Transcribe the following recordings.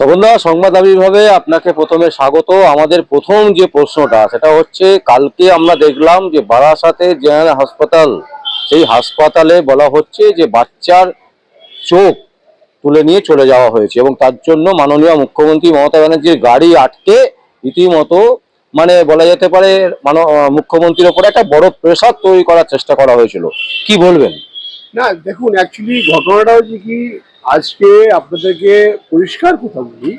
তপনদা সংবাদ আবির্ভাবে আপনাকে প্রথমে স্বাগত। আমাদের প্রথম যে প্রশ্নটা, সেটা হচ্ছে, কালকে আমরা দেখলাম যে বারাসাতে জেনারেল হাসপাতাল, সেই হাসপাতালে বলা হচ্ছে যে বাচ্চার চোখ তুলে নিয়ে চলে যাওয়া হয়েছে এবং তার জন্য মাননীয় মুখ্যমন্ত্রী মমতা ব্যানার্জির গাড়ি আটকে রীতিমতো মানে বলা যেতে পারে, মান মুখ্যমন্ত্রীর ওপরে একটা বড় প্রেশার তৈরি করার চেষ্টা করা হয়েছিল। কি বলবেন? না, দেখুন অ্যাকচুয়ালি ঘটনাটা হচ্ছে কি আজকে আপনাদেরকে পরিষ্কার কথা বলি,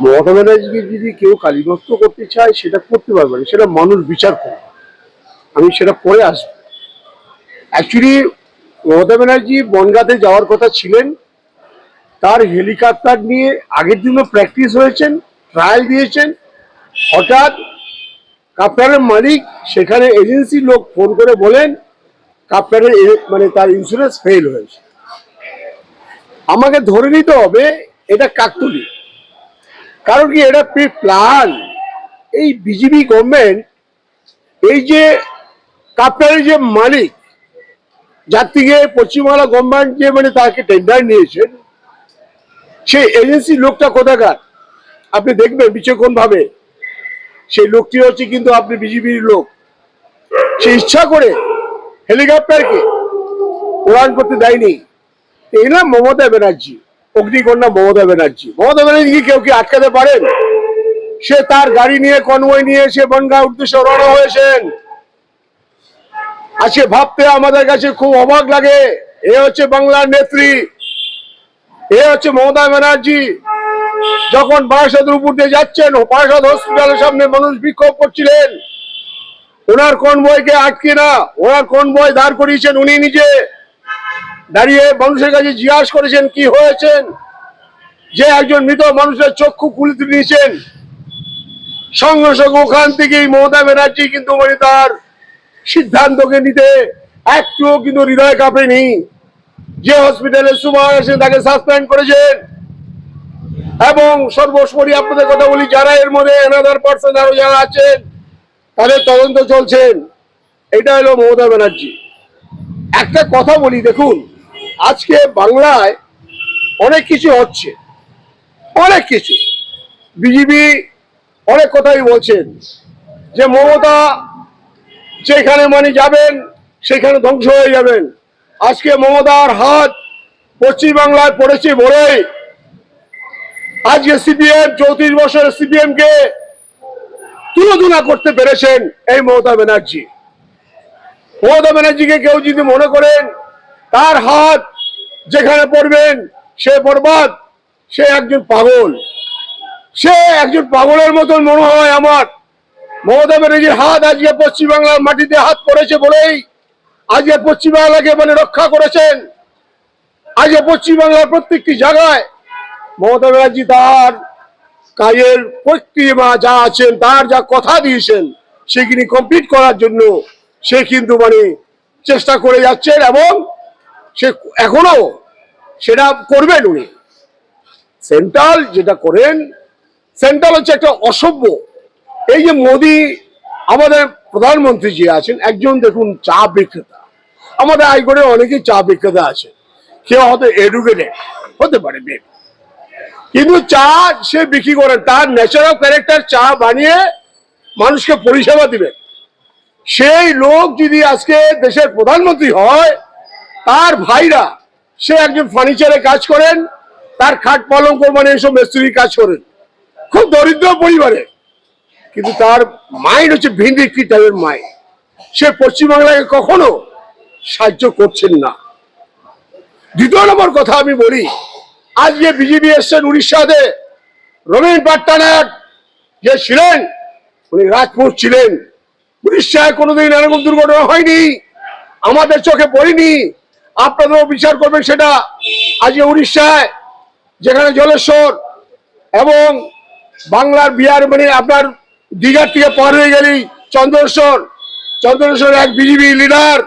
মমতা ব্যানার্জিকে যদি কেউ কালীভক্ত করতে চায়, সেটা করতে পারবে না, সেটা মানুষ বিচার করবে। আমি সেটা পরে আসব। অ্যাকচুয়ালি মমতা ব্যানার্জি বনগাঁতে যাওয়ার কথা ছিলেন, তার হেলিকপ্টার নিয়ে আগের দিনও প্র্যাকটিস হয়েছেন ট্রায়াল দিয়েছেন, হঠাৎ কাপ্তারের মালিক সেখানে এজেন্সির লোক ফোন করে বলেন কাপ্তারের এ- মানে তার ইন্স্যুরেন্স ফেল হয়েছে। আমাকে ধরে নিতে হবে এটা কাকতুলি। কারণ কি এটা প্রি প্ল্যান এই বিজেপি গভর্নমেন্ট এই যে কাপ্তারের যে মালিক যার থেকে পশ্চিমবাংলা গভর্নমেন্ট যে মানে তাকে টেন্ডার নিয়েছেন, সেই এজেন্সির লোকটা কোথাকার? আপনি দেখবেন বিচক্ষণ ভাবে সেই লোকটি হচ্ছে কিন্তু আপনি বিজেপির লোক। সে ইচ্ছা করে হেলিকপ্টারকে উড়ান করতে দেয়নি। এই না মমতা ব্যানার্জি, অগ্নিকন্যা মমতা ব্যানার্জি। মমতা ব্যানার্জি কেউ কি আটকাতে পারেন? সে তার গাড়ি নিয়ে কনভয় নিয়ে সে বনগা উদ্দেশ্যে রওনা হয়েছেন। আজকে ভাবতে আমাদের কাছে খুব অবাক লাগে। এ হচ্ছে বাংলার নেত্রী। এ হচ্ছে মমতা ব্যানার্জি। যখন বারাসাতের উপর দিয়ে যাচ্ছেন, বারাসাত হসপিটালের সামনে মানুষ বিক্ষোভ করছিলেন। ওনার কোন আটকে না, ওনার কোন দাঁড় করিয়েছেন উনি নিজে। দাঁড়িয়ে মানুষের কাছে জিজ্ঞাসা করেছেন, কি হয়েছেন? যে একজন মৃত মানুষের চক্ষু খুলে নিয়েছেন সঙ্গে সঙ্গে ওখান থেকেই মমতা ব্যানার্জি কিন্তু মানে তার সিদ্ধান্তকে নিতে একটুও কিন্তু হৃদয় কাঁপেনি। যে হসপিটালে সুপার আছেন তাকে সাসপেন্ড করেছেন। এবং সর্বোপরি আপনাদের কথা বলি, যারা এর মধ্যে এনাদার পার্সন আরও যারা আছেন, তাদের তদন্ত চলছেন এটা হলো মমতা ব্যানার্জি। একটা কথা বলি, দেখুন আজকে বাংলায় অনেক কিছু হচ্ছে। অনেক কিছু। বিজেপি অনেক কথাই বলছেন যে মমতা যেখানে মানে যাবেন, সেখানে ধ্বংস হয়ে যাবেন। আজকে মমতার হাত পশ্চিমবাংলায় পড়েছে বলেই আজকে সিপিএম, চৌত্রিশ বছরের সিপিএম কে করতে পেরেছেন এই মমতা ব্যানার্জি। মমতা ব্যানার্জিকে কেউ যদি মনে করেন তার হাত যেখানে পড়বেন, সে বরবাদ, সে একজন পাগল। সে একজন পাগলের মতন মনে হয় আমার। মমতা ব্যানার্জির হাত আজকে পশ্চিমবাংলার মাটিতে হাত পড়েছে বলেই আজকে পশ্চিমবাংলাকে মানে রক্ষা করেছেন। আজকে পশ্চিমবাংলার প্রত্যেকটি জায়গায় মমতা ব্যানার্জি তার কাজের প্রক্রিয়া যা আছেন, তার যা কথা দিয়েছেন, সেগুলি কমপ্লিট করার জন্য সে কিন্তু মানে চেষ্টা করে যাচ্ছেন এবং সে এখনও সেটা করবেন উনি। সেন্ট্রাল যেটা করেন, সেন্ট্রাল হচ্ছে একটা অসভ্য। এই যে মোদি, আমাদের প্রধানমন্ত্রী যে আছেন, একজন দেখুন চা বিক্রেতা। আমাদের আইগড়ে অনেকেই চা বিক্রেতা আছে। কেউ হয়তো এডুকেটেড হতে পারে, maybe। কিন্তু চা সে বিক্রি করেন, তার ন্যাচারাল ক্যারেক্টার চা বানিয়ে মানুষকে পরিষেবা দিবেন। সেই লোক যদি আজকে দেশের প্রধানমন্ত্রী হয় তার ভাইরা, সে একজন ফার্নিচারে কাজ করেন, তার খাট পালঙ্ক মানে এসব মিস্ত্রি কাজ করেন। খুব দরিদ্র পরিবারে, কিন্তু তার মাইন্ড হচ্ছে ভিন্দি কি টাইপের মাইন্ড সে পশ্চিমবাংলাকে কখনো সাহায্য করছেন না। দ্বিতীয় নম্বর কথা আমি বলি, আজকে বিজেপি এসছেন উড়িষ্যাতে রবীন্দ্র পাট্টানায়ক যে ছিলেন, উনি রাজপুত ছিলেন। উড়িষ্যায় কোনোদিন এরকম দুর্ঘটনা হয়নি, আমাদের চোখে পড়েনি আপনাদেরও বিচার করবেন সেটা আজকে উড়িষ্যায়, যেখানে জলেশ্বর এবং বাংলার বিহার মানে আপনার দীঘার থেকে পার হয়ে গেলেই চন্দ্রেশ্বর। চন্দ্রেশ্বর এক বিজেপি লিডার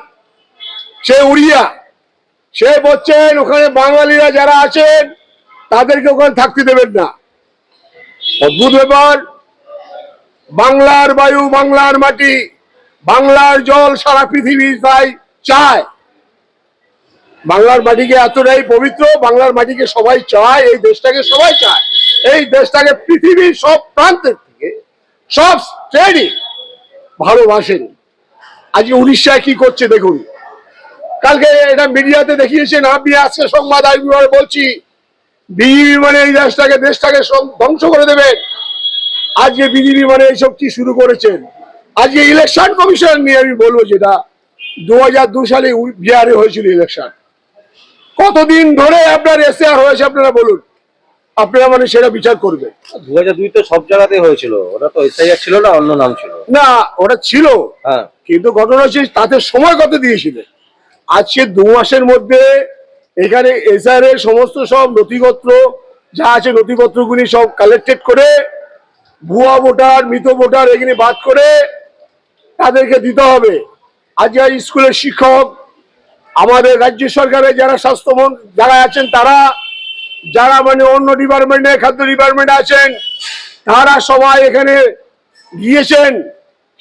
সে উড়িয়া। সে বলছেন, ওখানে বাঙালিরা যারা আছেন, তাদেরকে ওখানে থাকতে দেবেন না। অদ্ভুত ব্যাপার। বাংলার বায়ু, বাংলার মাটি, বাংলার জল সারা পৃথিবী তাই চায়। বাংলার মাটিকে এতটাই পবিত্র, বাংলার মাটিকে সবাই চায়, এই দেশটাকে সবাই চায়। এই দেশটাকে পৃথিবীর সব প্রান্তের থেকে, সব শ্রেণি ভালোবাসেন। আজকে উড়িষ্যায় কি করছে দেখুন। কালকে এটা মিডিয়াতে দেখিয়েছেন, আমি আজকে সংবাদ আমি বলছি, বিজেপি মানে এই দেশটাকে দেশটাকে ধ্বংস করে দেবেন। আজকে বিজেপি মানে এইসব কি শুরু করেছেন। আজকে ইলেকশন কমিশন নিয়ে আমি বলব যেটা, দু সালে বিহারে হয়েছিল ইলেকশন কতদিন ধরে আপনার এসআর হয়েছে আপনারা বলুন। আপনারা মানে সেটা বিচার করবেন। দু হাজার দুই তো সব জায়গাতে হয়েছিল। ওটা তো এসআইআর ছিল না অন্য নাম ছিল। না ওটা ছিল। হ্যাঁ। কিন্তু ঘটনা হচ্ছে তাতে সময় কত দিয়েছিলেন? আজকে দু মাসের মধ্যে এখানে এসআর এর সমস্ত সব নথিপত্র যা আছে নথিপত্রগুলি সব কালেক্টেড করে ভুয়া ভোটার মৃত ভোটার এখানে বাদ করে তাদেরকে দিতে হবে। আজকে স্কুলের শিক্ষক আমাদের রাজ্য সরকারের যারা স্বাস্থ্যমন্ত্রী যারা আছেন, তারা যারা মানে অন্য ডিপার্টমেন্টে খাদ্য ডিপার্টমেন্টে আছেন, তারা সবাই এখানে গিয়েছেন।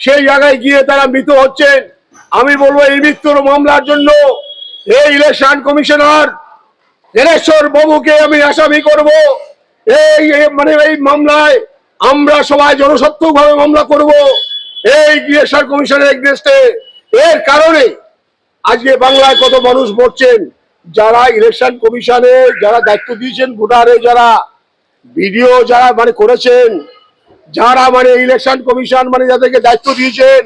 সেই জায়গায় গিয়ে তারা মৃত হচ্ছেন। আমি বলব, এই মৃত্যুর মামলার জন্য এই ইলেকশন কমিশনার দিনেশ্বর বাবুকে আমি আসামি করব। এই মানে এই মামলায় আমরা সবাই জনস্বার্থক ভাবে মামলা করব। এই ইলেকশন কমিশনের এগনেস্টে এর কারণে আজকে বাংলায় কত মানুষ মরছেন? যারা ইলেকশন কমিশনে যারা দায়িত্ব দিয়েছেন, ভোটারে যারা ভিডিও যারা মানে করেছেন, যারা মানে ইলেকশন কমিশন মানে যাদেরকে দায়িত্ব দিয়েছেন,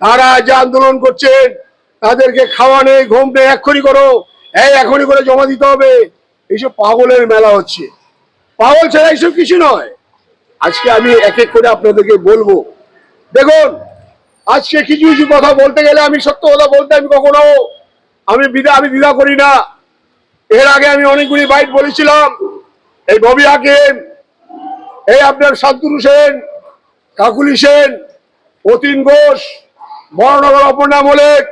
তারা যে আন্দোলন করছেন, তাদেরকে খাওয়া নেই, ঘুম নেই, এক্ষুনি করো, এই এখনই করে জমা দিতে হবে। এইসব পাগলের মেলা হচ্ছে। পাগল ছাড়া এইসব কিছু নয়। আজকে আমি এক এক করে আপনাদেরকে বলব। দেখুন আজকে কিছু কিছু কথা বলতে গেলে আমি সত্য কথা বলতে আমি কখনো, আমি বিদা, আমি দ্বিধা করি না। এর আগে আমি অনেকগুলি বাইট বলেছিলাম। এই ববি হাকিম, এই আপনার শান্তনু সেন, কাকুলি সেন, অতীন ঘোষ, বড়নগর অপর্ণা মলেক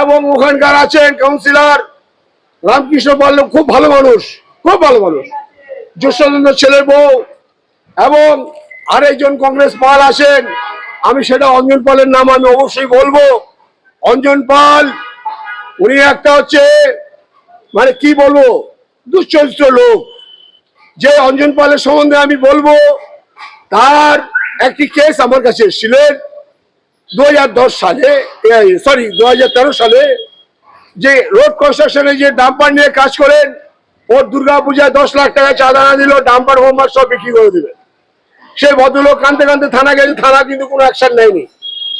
এবং ওখানকার আছেন কাউন্সিলর রামকৃষ্ণ পাল, খুব ভালো মানুষ, খুব ভালো মানুষ। যশোচন্দ্র ছেলের বউ এবং আরেকজন কংগ্রেস পাল আছেন আমি সেটা অঞ্জন পালের নাম আমি অবশ্যই বলব। অঞ্জন পাল, উনি একটা হচ্ছে মানে কি বলব, দুশ্চরিত্র লোক। যে অঞ্জন পালের সম্বন্ধে আমি বলব, তার একটি কেস আমার কাছে এসেছিলেন দু সালে সরি দু হাজার তেরো সালে, যে রোড কনস্ট্রাকশনে যে ডাম্পার নিয়ে কাজ করেন, ওর দুর্গা পূজায় দশ লাখ টাকা চাঁদা দিল ডাম্পার হোমবার সব বিক্রি করে দিবে সে ভদ্রলোক কানতে কানতে থানা গেছে, থানা কিন্তু কোনো অ্যাকশন নেয়নি।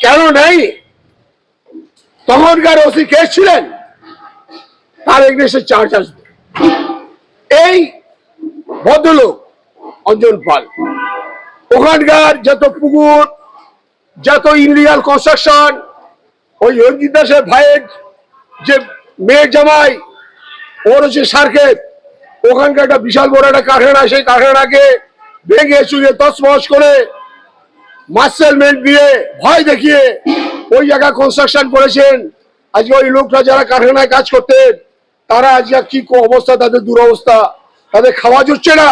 কেন নেয়নি? তখনকার ওসি কেস ছিলেন? তার এগনেস্টে চার্জ আসবে। এই ভদ্রলোক অঞ্জন পাল। ওখানকার যত পুকুর, যত ইনলিগাল কনস্ট্রাকশন ওই রঞ্জিত দাসের ভাইয়ের যে মেয়ের জামাই, ওর হচ্ছে সার্কেট ওখানকার একটা বিশাল বড় একটা কারখানা, সেই কারখানাকে ভেঙে চুরে তছমছ করে মার্সেলমেন্ট দিয়ে ভয় দেখিয়ে ওই জায়গায় কনস্ট্রাকশন করেছেন। আজকে ওই লোকরা যারা কারখানায় কাজ করতেন, তারা আজকে কি অবস্থা, তাদের দুরবস্থা, তাদের খাওয়া জুটছে না।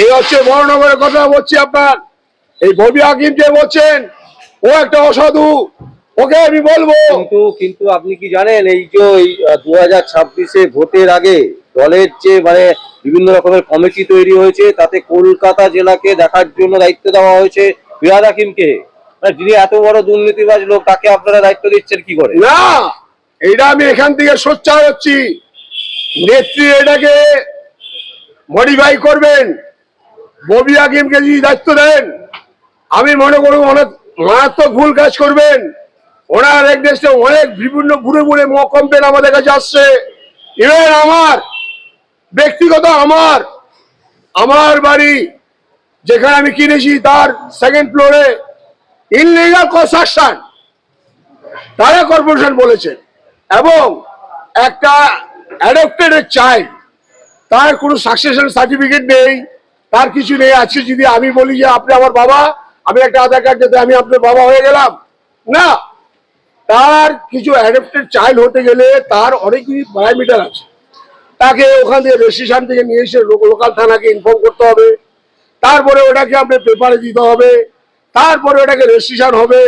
এই হচ্ছে বড়নগরের কথা বলছি আপনার। এই ববি হাকিম যে বলছেন, ও একটা অসাধু। ওকে আমি বলব। কিন্তু কিন্তু আপনি কি জানেন, এই যে দু হাজার ছাব্বিশে ভোটের আগে দলের যে মানে বিভিন্ন রকমের কমিটি তৈরি হয়েছে, তাতে কলকাতা জেলাকে দেখার জন্য দায়িত্ব দেওয়া হয়েছে। ফিরাদ হাকিমকে। মানে যিনি এত বড় দুর্নীতিবাজ লোক, তাকে আপনারা দায়িত্ব দিচ্ছেন কি করে? না! এটা আমি এখান থেকে সোচ্চার হচ্ছি। নেত্রী এটাকে মডিফাই করবেন। ববি হাকিমকে যদি দায়িত্ব দেন, আমি মনে করব অনেক মারাত্মক ভুল কাজ করবেন। ওনার এগনেস্টে অনেক বিভিন্ন ঘুরে ঘুরে কমপ্লেন আমাদের কাছে আসছে। ইভেন আমার ব্যক্তিগত আমার আমার বাড়ি যেখানে আমি কিনেছি তার সেকেন্ড ফ্লোরে ইনলিগাল কনস্ট্রাকশন তারা কর্পোরেশন বলেছেন এবং একটা অ্যাডপ্টেড চাইল্ড তার কোনো সাকসেশন সার্টিফিকেট নেই, তার কিছু নেই। আজকে যদি আমি বলি যে আপনি আমার বাবা, আমি একটা আধার কার্ড যাতে আমি আপনার বাবা হয়ে গেলাম। না, তার কিছু অ্যাডপ্টেড চাইল্ড হতে গেলে তার অনেকগুলি প্যারামিটার আছে। তাকে ওখান থেকে রেজিস্ট্রেশন থেকে নিয়ে এসে লোকাল থানাকে ইনফর্ম করতে হবে। তারপরে ওটাকে আপনি পেপারে দিতে হবে। তারপরে ওটাকে রেজিস্ট্রেশন হবে।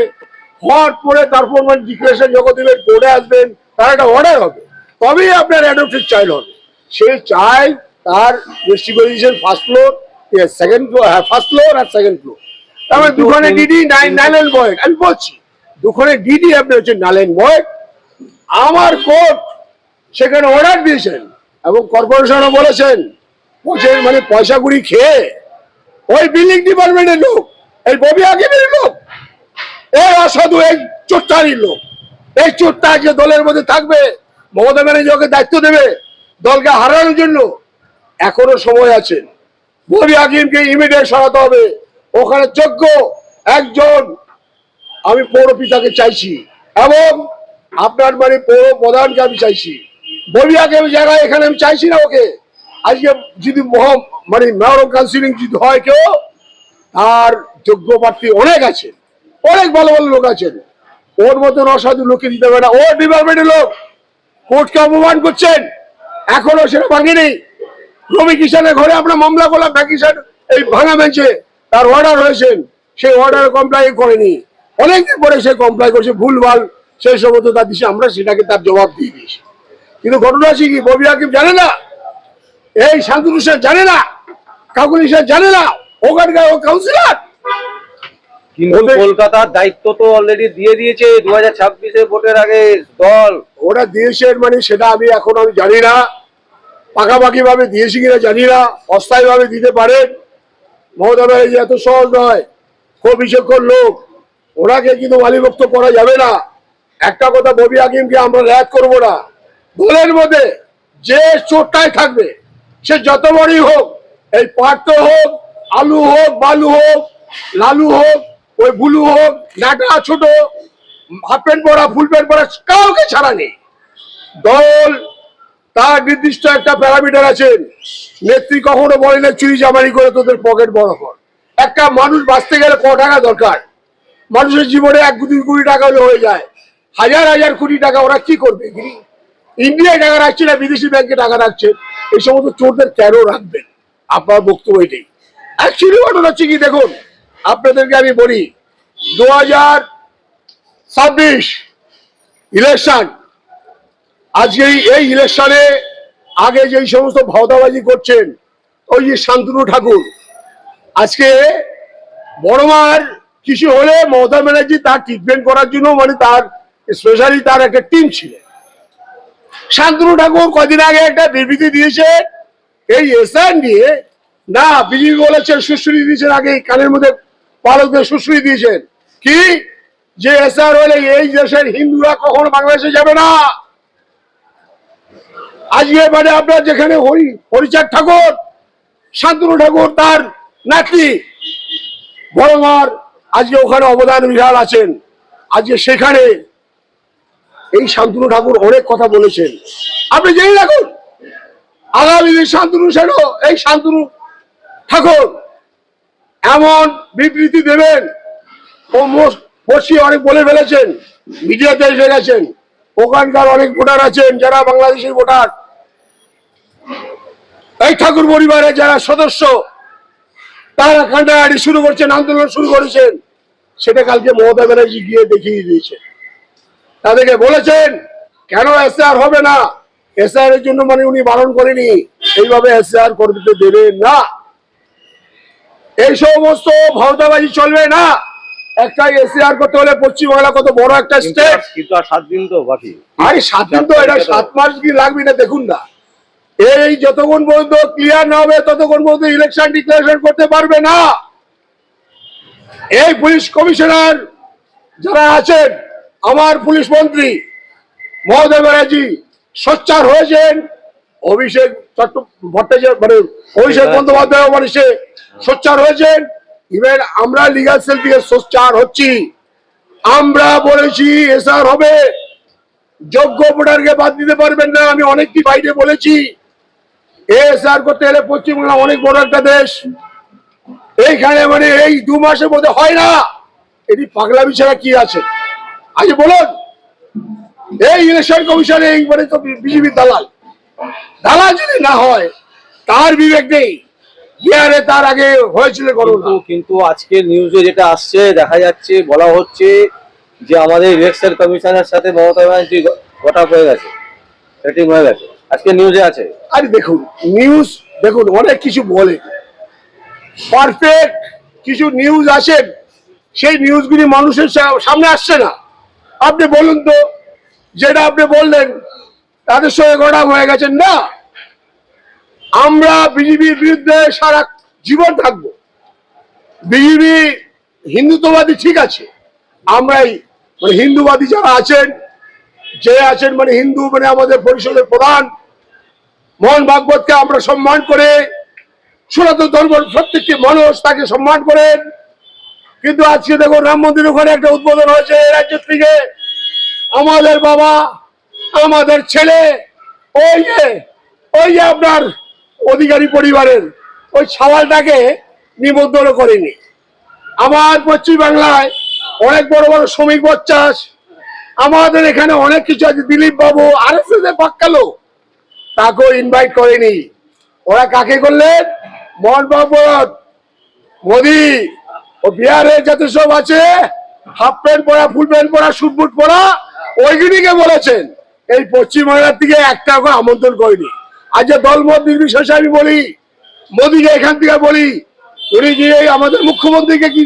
হওয়ার পরে তারপর মানে ডিক্লারেশন যখন দেবেন কোর্টে আসবেন তার একটা অর্ডার হবে। তবেই আপনার অ্যাডপ্টেড চাইল্ড হবে। সে চায় তার রেস্টিকুলেশন ফার্স্ট ফ্লোর সেকেন্ড ফ্লোর হ্যাঁ ফার্স্ট ফ্লোর আর সেকেন্ড ফ্লোর তারপরে দুখানে ডিডি নাইন নাইলেন বয়েড আমি বলছি দুখানে ডিডি আপনি হচ্ছে নালেন বয়েড আমার কোর্ট সেখানে অর্ডার দিয়েছেন। এবং কর্পোরেশনও বলেছেন মানে পয়সা কুড়ি খেয়ে ওই বিল্ডিং ডিপার্টমেন্টের লোক, এই ববি আকিমের লোক, এই অসাধু, এই চোরটারির লোক, এই চোরটা যে দলের মধ্যে থাকবে, মমতা ব্যানার্জি দায়িত্ব দেবে, দলকে হারানোর জন্য এখনও সময় আছে। ববি হাকিমকে ইমিডিয়েট সরাতে হবে। ওখানে যোগ্য একজন আমি পৌর পিতাকে চাইছি এবং আপনার মানে পৌর প্রধানকে আমি চাইছি। ববি হাকিম জায়গায়, এখানে আমি চাইছি না ওকে। আজকে যদি মহ মানে মেয়র কাউন্সিলিং যদি হয় কেউ, তার যোগ্য প্রার্থী অনেক আছে। অনেক ভালো ভালো লোক আছেন। ওর মতন অসাধু লোককে দিতে পারে না। ও ডিপার্টমেন্টের লোক। কোর্টকে অপমান করছেন। এখনও সেটা ভাঙেনি। রবি কিষানের ঘরে আমরা মামলা করলাম কিষান এই ভাঙা বেঞ্চে। তার অর্ডার হয়েছেন সেই অর্ডার কমপ্লাই করেনি। অনেকদিন পরে সে কমপ্লাই করছে। ভুলভাল সেই সমস্ত তার দিছে আমরা সেটাকে তার জবাব দিয়ে দিয়েছি। কিন্তু ঘটনা আছে কি ববি হাকিম জানে না এই শান্তনু স্যার জানে না কাকুলি স্যার জানে না ওখানকার ও কাউন্সিলর কিন্তু কলকাতার দায়িত্ব তো অলরেডি দিয়ে দিয়েছে দু হাজার ছাব্বিশে ভোটের আগে দল। ওরা দিয়েছেন মানে সেটা আমি এখন আমি জানি না। পাকাপাকি ভাবে দিয়েছি কিনা জানি না অস্থায়ী ভাবে দিতে পারেন। মমতা ব্যানার্জি এত সহজ নয় খুব বিচক্ষণ লোক। ওনাকে কিন্তু মালিভক্ত করা যাবে না। একটা কথা ববি হাকিমকে আমরা র্যাক করব না। দলের মধ্যে যে চোরটাই থাকবে, সে যত বড়ই হোক, এই পার্ট হোক, আলু হোক, বালু হোক, লালু হোক, ওই বুলু হোক, নাটা ছোট হাফ প্যান্ট পরা, ফুল প্যান্ট পরা, কাউকে ছাড়া নেই। দল, তার নির্দিষ্ট একটা প্যারামিটার আছে। নেত্রী কখনো বলে না, চুরি জামারি করে তোদের পকেট বড় কর। একটা মানুষ বাঁচতে গেলে ক টাকা দরকার? মানুষের জীবনে এক, দুই কোটি টাকা হলে হয়ে যায়। হাজার হাজার কোটি টাকা ওরা কি করবে, গিরি? ইন্ডিয়ায় টাকা রাখছে না, বিদেশি ব্যাংকে টাকা রাখছে। এই সমস্ত চোরদের কেন রাখবেন? আপনার বক্তব্য এটাই অ্যাকচুয়ালি ঘটনা হচ্ছে কি দেখুন? আপনাদেরকে আমি বলি দু হাজার ছাব্বিশ ইলেকশন আজকে এই- ইলেকশনে আগে যেই সমস্ত ভাওতাবাজি করছেন, ওই যে শান্তনু ঠাকুর, আজকে বড়মার কিছু হলে মমতা ব্যানার্জি তার ট্রিটমেন্ট করার জন্য মানে তার স্পেশালি তার একটা টিম ছিল শান্তনু ঠাকুর কদিন আগে একটা বিবৃতি দিয়েছে, এই এসআর নিয়ে না বিজেপি বলেছেন সুশ্রী দিয়েছেন, আগে কানের মধ্যে পালকদের সুশ্রী দিয়েছেন। কি? যে এসআর হলে এই দেশের হিন্দুরা কখনো বাংলাদেশে যাবে না। আজকে মানে আপনার যেখানে হরি, হরিচাঁদ ঠাকুর, শান্তনু ঠাকুর তার নাতি বড়মার আজকে ওখানে অবদান বিশাল আছেন। আজকে সেখানে এই শান্তনু ঠাকুর অনেক কথা বলেছেন। আপনি জেনে রাখুন, আগামী দিন শান্তনু সেন এই শান্তনু ঠাকুর এমন বিবৃতি দেবেন। ও বসিয়ে অনেক বলে ফেলেছেন, মিডিয়াতে এসে গেছেন। ওখানকার অনেক ভোটার আছেন, যারা বাংলাদেশের ভোটার। এই ঠাকুর পরিবারের যারা সদস্য, তারা কান্ডাকাটি শুরু করছেন, আন্দোলন শুরু করেছেন। সেটা কালকে মমতা ব্যানার্জি গিয়ে দেখিয়ে দিয়েছেন। তাদেরকে বলেছেন কেন এসআর হবে না? এসআর এর জন্য মানে উনি বারণ করেনি। এইভাবে এস এসআর করতে দেবেন না। এই সমস্ত ভাওতাবাজি চলবে না। একটা এসআর করতে হলে পশ্চিমবাংলা কত বড় একটা স্টেট আর- কিন্তু আর সাত দিন তো বাকি। আরে সাত দিন তো এটা সাত মাস কি লাগবে না দেখুন না। এই যতক্ষণ পর্যন্ত ক্লিয়ার না হবে ততক্ষণ পর্যন্ত ইলেকশন ডিক্লারেশন করতে পারবে না। এই পুলিশ কমিশনার যারা আছেন আমার পুলিশ মন্ত্রী মহোদয় ব্যানার্জি সোচ্চার হয়েছেন। অভিষেক ভট্টাচার্য মানে অভিষেক বন্দ্যোপাধ্যায় মানে সে সোচ্চার হয়েছেন। ইভেন আমরা লিগাল সেল থেকে সোচ্চার হচ্ছি। আমরা বলেছি এসআর হবে। যোগ্য ভোটারকে বাদ দিতে পারবেন না। আমি অনেকটি বাইরে বলেছি। এসআর করতে গেলে পশ্চিমবাংলা অনেক বড় একটা দেশ। এইখানে মানে এই দু মাসের মধ্যে হয় না। এটি পাগলামি ছাড়া কি আছে? আজ বলুন। এই ইলেকশন কমিশনে এই মানে তো বিজেপির দালাল। দালাল যদি না হয় তার বিবেক নেই। বিহারে তার আগে হয়েছিল কিন্তু নিউজে যেটা আসছে দেখা যাচ্ছে বলা হচ্ছে যে আমাদের ইলেকশন কমিশনের সাথে মমতা ব্যানার্জি গটা হয়ে গেছে। সেটিং হয়ে গেছে। আজকে নিউজে আছে। আরে দেখুন নিউজ দেখুন অনেক কিছু বলে। পারফেক্ট কিছু নিউজ আসেন সেই নিউজগুলি মানুষের সামনে আসছে না। আপনি বলুন তো, যেটা আপনি বললেন, তাদের সঙ্গে গড়া হয়ে গেছেন না, আমরা বিজেপির বিরুদ্ধে সারা জীবন থাকব। বিজেপি হিন্দুত্ববাদী ঠিক আছে। আমরাই মানে হিন্দুবাদী যারা আছেন, যে আছেন মানে হিন্দু মানে আমাদের পরিষদের প্রধান, মোহন ভাগবতকে আমরা সম্মান করে, সনাতন ধর্মের প্রত্যেকটি মানুষ তাকে সম্মান করেন। কিন্তু আজকে দেখো রাম মন্দির ওখানে একটা উদ্বোধন হয়েছে এই রাজ্যের থেকে। আমাদের বাবা, আমাদের ছেলে, ওই যে ওই যে আপনার অধিকারী পরিবারের, ওই ছাওয়ালটাকে নিমন্ত্রণ করেনি। আমার পশ্চিম বাংলায় অনেক বড় বড় শ্রমিক বচ্চাস আমাদের এখানে অনেক কিছু আছে। দিলীপ বাবু আর এস এস পাক্কালো তাকেও ইনভাইট করেনি। ওরা কাকে করলেন? মোহন ভাগবত মোদি। বিহারে যাতে সব আছে হাফ প্যান্ট পরা ফুল প্যান্ট পরা শুট বুট পরা, ওইগুলিকে বলেছেন। এই পশ্চিমবাংলার দিকে একটা করে আমন্ত্রণ করেনি। আর যে দলমত নির্বিশেষে আমি বলি, মোদীকে এখান থেকে বলি, উনি গিয়ে আমাদের মুখ্যমন্ত্রীকে কি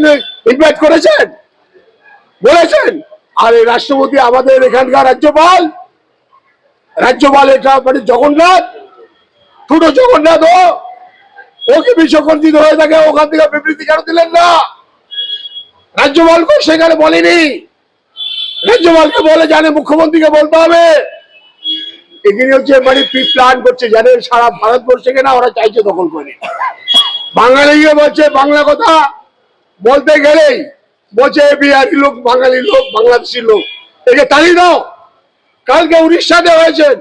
ইনভাইট করেছেন? বলেছেন। আর এই রাষ্ট্রপতি আমাদের এখানকার রাজ্যপাল রাজ্যপাল এটা মানে জগন্নাথ, ছোট জগন্নাথ ও ওকে বিশ্বকর্জিত হয়ে থাকে ওখান থেকে বিবৃতি কেন দিলেন না? রাজ্যপালকে সেখানে বলেনি। রাজ্যপালকে বলে জানে মুখ্যমন্ত্রীকে বলতে হবে। এখানে হচ্ছে মানে প্ল্যান করছে জানেন সারা ভারতবর্ষে কিনা ওরা চাইছে দখল করে বাঙালি বলছে, বাংলা কথা বলতে গেলেই বলছে বিহারি লোক, বাঙালি লোক, বাংলাদেশি লোক। একে তাড়িয়ে দাও। কালকে উড়িষ্যাতে হয়েছেন।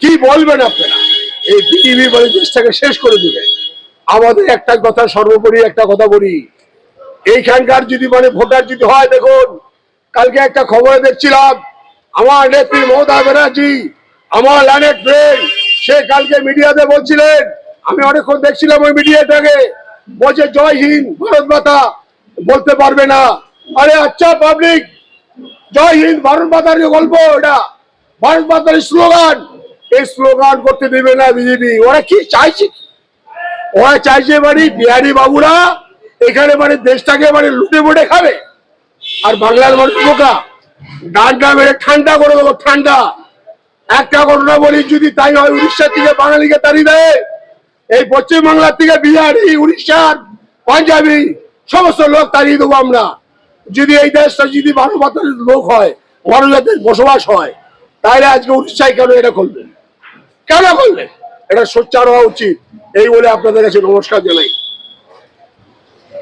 কি বলবেন আপনারা? এই বিটিভি বলে দেশটাকে শেষ করে দিবে। আমাদের একটা কথা, সর্বোপরি একটা কথা বলি। এইখানকার যদি মানে ভোটার যদি হয়, দেখুন, কালকে একটা খবরে দেখছিলাম, আমার নেত্রী মমতা ব্যানার্জি, আমার লানেট ফ্রেন্ড সে কালকে মিডিয়াতে বলছিলেন, আমি অনেকক্ষণ দেখছিলাম ওই মিডিয়াটাকে, বলছে, জয় হিন্দ, ভারত মাতা বলতে পারবে না। আরে আচ্ছা পাবলিক জয় হিন্দ, ভারত মাতার যে গল্প এটা ভারত মাতার স্লোগান এই স্লোগান করতে দেবে না বিজেপি। ওরা কি চাইছে ওরা চাইছে মানে বিহারি বাবুরা এখানে মানে দেশটাকে মানে লুটে মুটে খাবে। আর বাংলার মানুষ বোকা। ডান্ডা মেরে ঠান্ডা করে দেবো, ঠান্ডা। একটা ঘটনা বলি, যদি তাই হয় উড়িষ্যার থেকে বাঙালিকে তাড়িয়ে দেয়। এই পশ্চিম বাংলার থেকে বিহারি, উড়িষ্যার, পাঞ্জাবি, সমস্ত লোক তাড়িয়ে দেবো আমরা। যদি এই দেশটা যদি বারো মাতার লোক হয় বারো জাতের বসবাস হয়, তাহলে আজকে উড়িষ্যায় কেন এটা করবেন? কেন করলেন এটা সোচ্চার হওয়া উচিত। এই বলে আপনাদের কাছে নমস্কার জানাই।